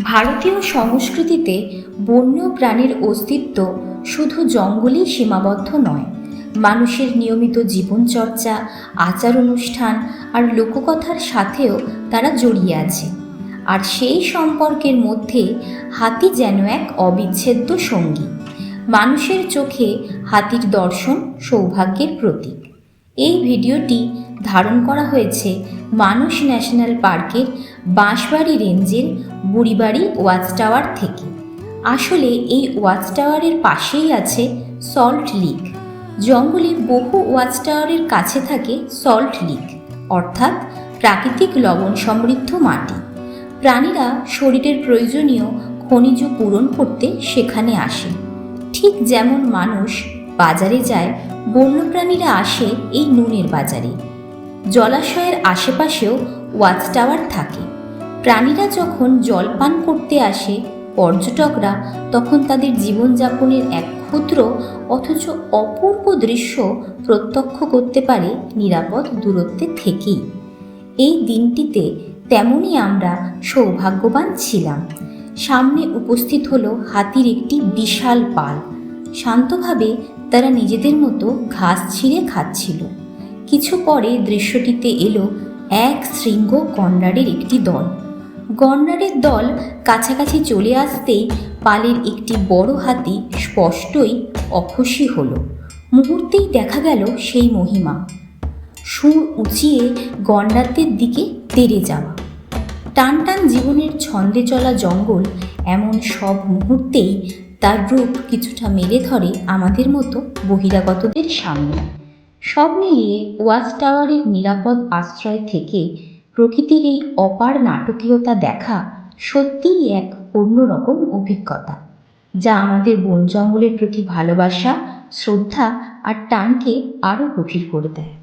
ভারতীয় সংস্কৃতিতে বন্য প্রাণীর অস্তিত্ব শুধু জঙ্গলেই সীমাবদ্ধ নয়। মানুষের নিয়মিত জীবনচর্চা আচার অনুষ্ঠান আর লোককথার সাথেও তারা জড়িয়ে আছে। আর সেই সম্পর্কের মধ্যে হাতি যেন এক অবিচ্ছেদ্য সঙ্গী। মানুষের চোখে হাতির দর্শন সৌভাগ্যের প্রতীক। এই ভিডিওটি ধারণ করা হয়েছে মানুষ ন্যাশনাল পার্কের বাঁশবাড়ি রেঞ্জের বুড়িবাড়ি ওয়াচ টাওয়ার থেকে। আসলে এই ওয়াচ টাওয়ারের পাশেই আছে সল্ট লিক। জঙ্গলে বহু ওয়াচ টাওয়ারের কাছে থাকে সল্ট লিক, অর্থাৎ প্রাকৃতিক লবণ সমৃদ্ধ মাটি। প্রাণীরা শরীরের প্রয়োজনীয় খনিজ পূরণ করতে সেখানে আসে। ঠিক যেমন মানুষ বাজারে যায়, বন্যপ্রাণীরা আসে এই নুনের বাজারে। জলাশয়ের আশেপাশেও ওয়াচ টাওয়ার থাকে। প্রাণীরা যখন জল পান করতে আসে, পর্যটকরা তখন তাদের জীবনযাপনের এক ক্ষুদ্র অথচ অপূর্ব দৃশ্য প্রত্যক্ষ করতে পারে নিরাপদ দূরত্বে থেকেই। এই দিনটিতে তেমনই আমরা সৌভাগ্যবান ছিলাম। সামনে উপস্থিত হলো হাতির একটি বিশাল পাল। শান্তভাবে তারা নিজেদের মতো ঘাস ছিঁড়ে খাচ্ছিল। কিছু পরে দৃশ্যটিতে এলো এক শৃঙ্গ গন্ডারের একটি দল। গন্ডারের দল কাছাকাছি চলে আসতেই পালের একটি বড় হাতি স্পষ্টই অখুশি হলো। মুহূর্তেই দেখা গেল সেই মহিমা। সুর উঁচিয়ে গন্ডারদের দিকে তেড়ে যাওয়া। টান টান জীবনের ছন্দে চলা জঙ্গল এমন সব মুহূর্তেই তার রূপ কিছুটা মেলে ধরে আমাদের মতো বহিরাগতদের সামনে। সব মিলিয়ে ওয়াচ টাওয়ারের নিরাপদ আশ্রয় থেকে প্রকৃতির এই অপার নাটকীয়তা দেখা সত্যিই এক অন্যরকম অভিজ্ঞতা, যা আমাদের বন জঙ্গলের প্রতি ভালোবাসা, শ্রদ্ধা আর টানকে আরও গভীর করে দেয়।